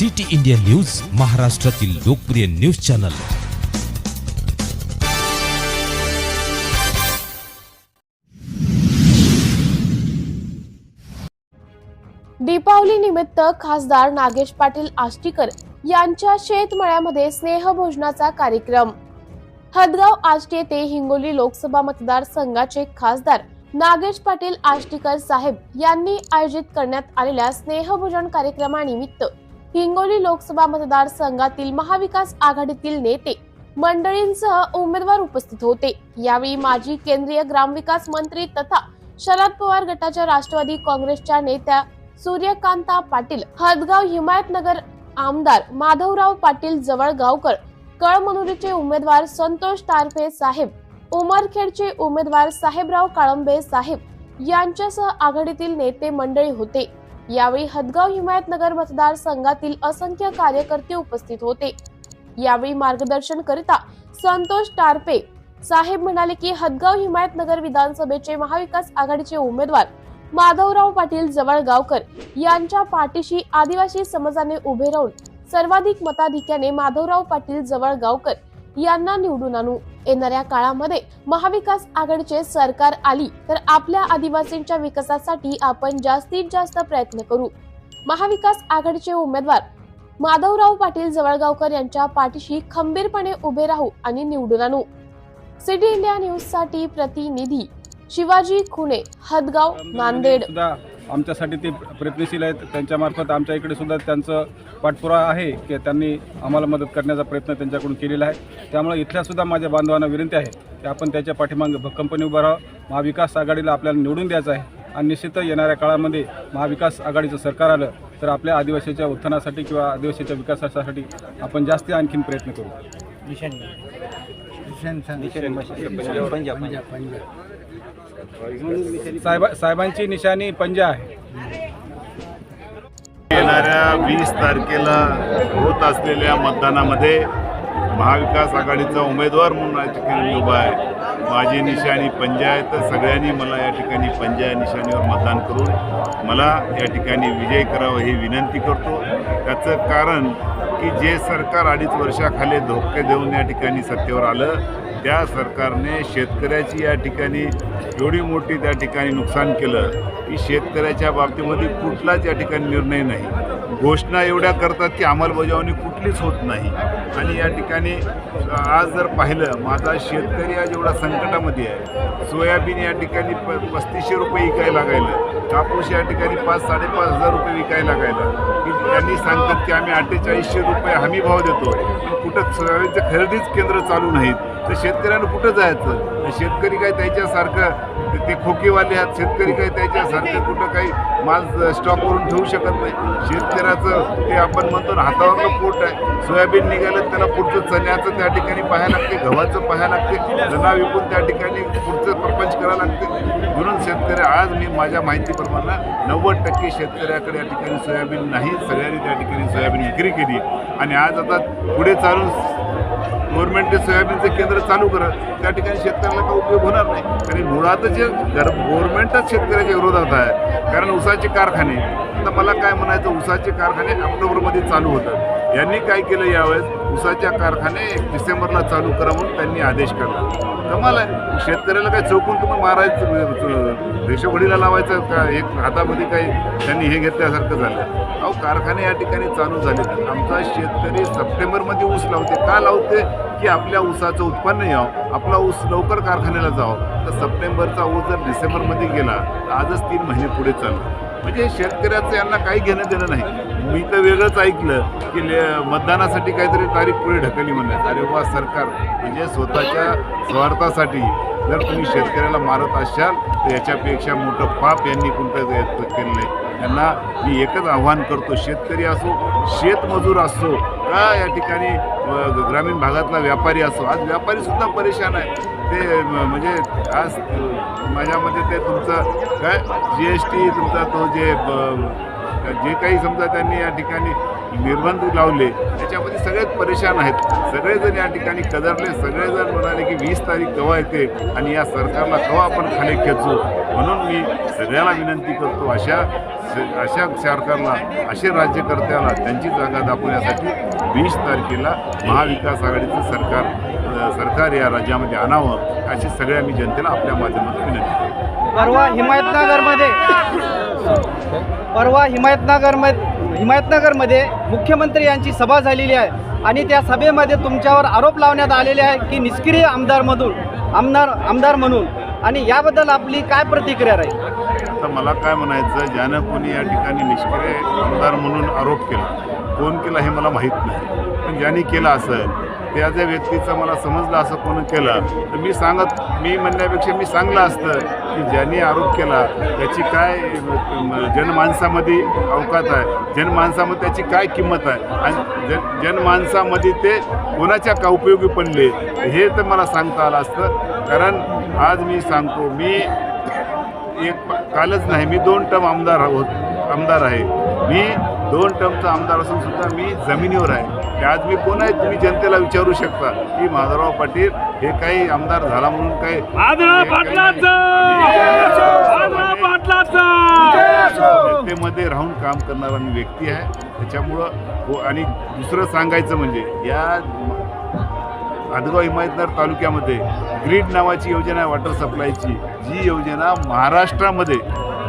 City India news महाराष्ट्रातील लोकप्रिय news channel. Deepavali निमित्त खासदार नागेश पाटील आष्टीकर यांच्या शेतमळ्यामध्ये स्नेहभोजनाचा कार्यक्रम. हदगाव आष्टी येथे हिंगोली लोकसभा मतदारसंघाचे खासदार नागेश पाटील आष्टीकर साहेब यांनी आयोजित करण्यात आलेल्या स्नेहभोजन कार्यक्रमानिमित्त हिंगोली लोकसभा मतदारसंघातील महाविकास आघाडीतील नेते मंडळींसह उमेदवार उपस्थित होते. यावेळी माजी केंद्रीय ग्रामविकास मंत्री तथा शरद पवार गटाच्या राष्ट्रवादी काँग्रेसच्या नेत्या सूर्यकांता पाटील हदगाव हिमायतनगर आमदार माधवराव पाटील जवळगावकर कळमनुरीचे उमेदवार संतोष तारफे साहेब उमरखेडचे उमेदवार साहेबराव काळंबे साहेब यांच्यासह आघाडीतील नेते मंडळी होते. यावेळी हदगाव हिमायतनगर मतदारसंघातील असंख्य कार्यकर्ते उपस्थित होते. यावेळी मार्गदर्शन करिता संतोष टारपे साहेब म्हणाले की हदगाव हिमायतनगर विधानसभेचे महाविकास आघाडीचे उमेदवार माधवराव पाटील जवळगावकर यांच्या पाठीशी आदिवासी समाजाने उभे राहून सर्वाधिक मताधिक्याने माधवराव पाटील जवळगावकर यांना निवडून आणू. येणाऱ्या काळामध्ये महाविकास आघाडीचे सरकार आली तर आपल्या आदिवासींच्या विकासासाठी आपण जास्तीत जास्त प्रयत्न करू. महाविकास आघाडीचे उमेदवार माधवराव पाटील जवळगावकर यांच्या पाठीशी खंबीरपणे उभे राहू आणि निवडून आणू. सिटी इंडिया न्यूजसाठी प्रतिनिधी शिवाजी खुणे हदगाव नांदेड. आमच्यासाठी ते प्रयत्नशील आहेत. त्यांच्यामार्फत आमच्या इकडे सुद्धा त्यांचं पाठपुरावा आहे की त्यांनी आम्हाला मदत करण्याचा प्रयत्न त्यांच्याकडून केलेला आहे. त्यामुळे इथल्या सुद्धा माझ्या बांधवांना विनंती आहे की आपण त्याच्या पाठीमागे भक्कमपणे उभं राहावं. महाविकास आघाडीला आपल्याला निवडून द्यायचं आहे. आणि निश्चित येणाऱ्या काळामध्ये महाविकास आघाडीचं सरकार आलं तर आपल्या आदिवासीच्या उत्थानासाठी किंवा आदिवासीच्या विकासासाठी आपण जास्त आणखीन प्रयत्न करू. साहेबा साहेबांची निशाणी पंजा आहे. येणाऱ्या वीस तारखेला होत असलेल्या मतदानामध्ये महाविकास आघाडीचा उमेदवार म्हणून या ठिकाणी उभा आहे. माझी निशाणी पंजा आहे तर सगळ्यांनी मला या ठिकाणी पंजा निशाणीवर मतदान करून मला या ठिकाणी विजय करावं ही विनंती करतो. त्याचं कारण की जे सरकार अडीच वर्षाखाली धोके देऊन या ठिकाणी सत्तेवर आलं त्या सरकारने शेतकऱ्याची या ठिकाणी एवढी मोठी त्या ठिकाणी नुकसान केलं की शेतकऱ्याच्या बाबतीमध्ये कुठलाच या ठिकाणी निर्णय नाही. घोषणा एवढ्या करतात की अंमलबजावणी कुठलीच होत नाही. आणि या ठिकाणी आज जर पाहिलं माझा शेतकरी आज एवढा संकटामध्ये आहे. सोयाबीन या ठिकाणी प पस्तीसशे रुपये विकायला लागायला कापूस या ठिकाणी पाच साडेपाच हजार रुपये विकायला लागायला की त्यांनी सांगतात की आम्ही अठ्ठेचाळीसशे रुपये हमी भाव देतो पण कुठं सोयाबीनचं खरेदीच केंद्र चालू नाहीत. तर शेतकऱ्यांना कुठं जायचं? शेतकरी काय त्याच्यासारखं ते खोकेवाले आहेत. शेतकरी काही त्याच्यासारखे कुठं काही माल स्टॉक करून ठेवू शकत नाही. शेतकऱ्याचं ते आपण म्हणतो ना हातावरलं पोट आहे. सोयाबीन निघालं त्याला पुढचं चण्याचं त्या ठिकाणी पाहायला लागते गव्हाचं पाहायला लागते धना विकून त्या ठिकाणी पुढचं प्रपंच करावं लागते. म्हणून शेतकरी आज मी माझ्या माहितीप्रमाणे नव्वद टक्के शेतकऱ्याकडे या ठिकाणी सोयाबीन नाही. सगळ्यांनी त्या ठिकाणी सोयाबीन विक्री केली. आणि आज आता पुढे चालून गव्हर्नमेंटने सोयाबीनचं केंद्र चालू करत त्या ठिकाणी शेतकऱ्याला काही उपयोग होणार नाही. कारण मुळातच जे गव्हर्नमेंटच शेतकऱ्याच्या विरोधात आहे. कारण उसाचे कारखाने आता मला काय म्हणायचं उसाचे कारखाने ऑक्टोबरमध्ये चालू होतात. यांनी काय केलं यावेळेस? उसाच्या कारखाने डिसेंबरला चालू करा म्हणून त्यांनी आदेश काढला कमाल आहे. शेतकऱ्याला काय चौकून तुम्ही मारायचं रेशोघडीला लावायचं का? एक हातामध्ये काही त्यांनी हे घेतल्यासारखं झालं. अहो कारखाने या ठिकाणी चालू झाले. आमचा शेतकरी सप्टेंबरमध्ये ऊस लावते. का लावते? की आपल्या ऊसाचं उत्पन्न यावं. आपला ऊस लवकर कारखान्याला जावं. तर सप्टेंबरचा ऊस जर डिसेंबरमध्ये गेला तर आजच तीन महिने पुढे चालू. म्हणजे शेतकऱ्याचं यांना काही घेणं देणं नाही. मी तर वेगळंच ऐकलं की ले मतदानासाठी काहीतरी तारीख पुढे ढकलली म्हणलं अरे वा सरकार. म्हणजे स्वतःच्या स्वार्थासाठी जर तुम्ही शेतकऱ्याला मारत असाल तर याच्यापेक्षा मोठं पाप यांनी कोणतं व्यक्त केलं नाही त्यांना मी एकच आव्हान करतो शेतकरी असो शेतमजूर असो का या ठिकाणी ग्रामीण भागातला व्यापारी असो. आज व्यापारीसुद्धा परेशान आहे ते म्हणजे आज माझ्या माझ्यामध्ये ते तुमचं काय जी एस टी तुमचा तो जे ब- जे काही समजा त्यांनी या ठिकाणी निर्बंध लावले त्याच्यामध्ये सगळेच परेशान आहेत. सगळेजण या ठिकाणी कदरले सगळेजण म्हणाले की वीस तारीख केव्हा येते आणि या सरकारला केव्हा आपण खाली खेचू? म्हणून मी सगळ्याला विनंती करतो अशा अशा सरकारला असे राज्यकर्त्याला त्यांची जागा दाखवण्यासाठी वीस तारखेला महाविकास आघाडीचं सरकार सरकार या राज्यामध्ये आणावं अशी सगळ्या मी जनतेला आपल्या माध्यमातून विनंती परवा हिमायतनगरमध्ये परवा हिमायतनगरमध्ये हिमायतनगरमध्ये मुख्यमंत्री यांची सभा झालेली आहे. आणि त्या सभेमध्ये तुमच्यावर आरोप लावण्यात आलेले आहे की निष्क्रिय आमदारमधून आमदार आमदार म्हणून. आणि याबद्दल आपली काय प्रतिक्रिया राहील? आता मला काय म्हणायचं ज्यानं कोणी या ठिकाणी निष्क्रिय आमदार म्हणून आरोप केला कोण केला हे मला माहीत नाही. पण ज्यांनी केलं असं त्या ज्या व्यक्तीचं मला समजलं असं कोण केलं तर मी सांगत मी म्हणण्यापेक्षा मी सांगलं असतं की ज्यांनी आरोप केला त्याची काय जनमानसामध्ये अवकात आहे. जनमानसामध्ये त्याची काय किंमत आहे? आणि जन जनमानसामध्ये ते कोणाच्या का उपयोगी पडले? हे तर मला सांगता आलं असतं. कारण आज मी सांगतो मी एक कालच नाही मी दोन टर्म आमदार आहोत आमदार आहे. मी दोन टर्मचा आमदार असून सुद्धा मी जमिनीवर आहे. आज मी कोण आहे तुम्ही जनतेला विचारू शकता. की माधवराव पाटील हे काही आमदार झाला म्हणून काही. जनतेमध्ये राहून काम करणारा मी व्यक्ती आहे. त्याच्यामुळं हो- आणि दुसरं सांगायचं म्हणजे या आदगाव हिमायतनगर तालुक्यामध्ये ग्रीड नावाची योजना आहे वॉटर सप्लायची. जी योजना महाराष्ट्रामध्ये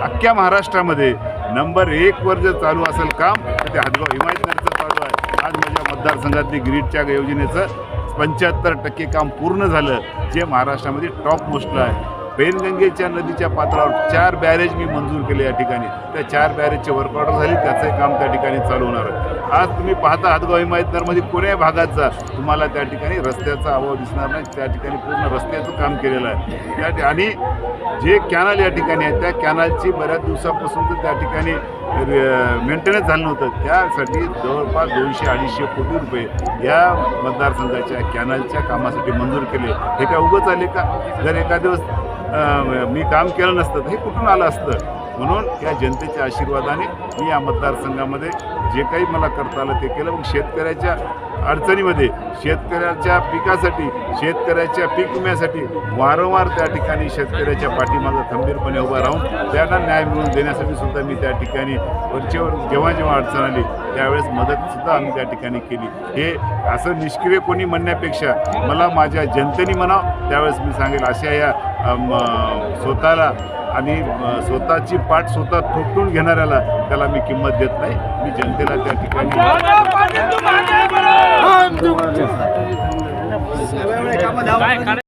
अख्ख्या महाराष्ट्रामध्ये नंबर एकवर जर चालू असेल काम तर ते हादगाव हिमायतनगरचं चालू आहे. आज माझ्या मतदारसंघातली ग्रीडच्या योजनेचं पंच्याहत्तर टक्के काम पूर्ण झालं जे महाराष्ट्रामध्ये टॉप मोस्टला आहे. पेनगंगेच्या नदीच्या पात्रावर चार बॅरेज मी मंजूर केले या ठिकाणी. त्या चार बॅरेजचे वर्क ऑर्डर झाली त्याचंही काम त्या ठिकाणी चालू होणार आहे. आज तुम्ही पाहता हातगाव हिमायतनगरमध्ये कोण्या भागात जा तुम्हाला त्या ठिकाणी रस्त्याचा अभाव दिसणार नाही त्या ठिकाणी पूर्ण रस्त्याचं काम केलेलं आहे. त्या आणि जे कॅनल या ठिकाणी आहे त्या कॅनलची बऱ्याच दिवसापासून तर त्या ठिकाणी मेंटेनन्स झालं नव्हतं. त्यासाठी जवळपास दोनशे अडीचशे कोटी रुपये या मतदारसंघाच्या कॅनलच्या कामासाठी मंजूर केले. हे काय उगंच आले का? जर एका दिवस मी काम केलं नसतं तर हे कुठून आलं असतं? म्हणून या जनतेच्या आशीर्वादाने मी या मतदारसंघामध्ये जे काही मला करता आलं ते केलं. मग शेतकऱ्याच्या अडचणीमध्ये शेतकऱ्याच्या पिकासाठी शेतकऱ्याच्या पीक विम्यासाठी वारंवार त्या ठिकाणी शेतकऱ्याच्या पाठीमागं खंबीरपणे उभा राहून त्यांना न्याय मिळवून देण्यासाठी सुद्धा मी त्या ठिकाणी वरचेवर जेव्हा जेव्हा अडचण आली त्यावेळेस मदतसुद्धा आम्ही त्या ठिकाणी केली. हे असं निष्क्रिय कोणी म्हणण्यापेक्षा मला माझ्या जनतेने म्हणावं त्यावेळेस मी सांगेल अशा या स्वतःला आणि स्वतःची पाठ स्वतः थोपटून घेणाऱ्याला त्याला मी किंमत देत नाही. मी जनतेला त्या ठिकाणी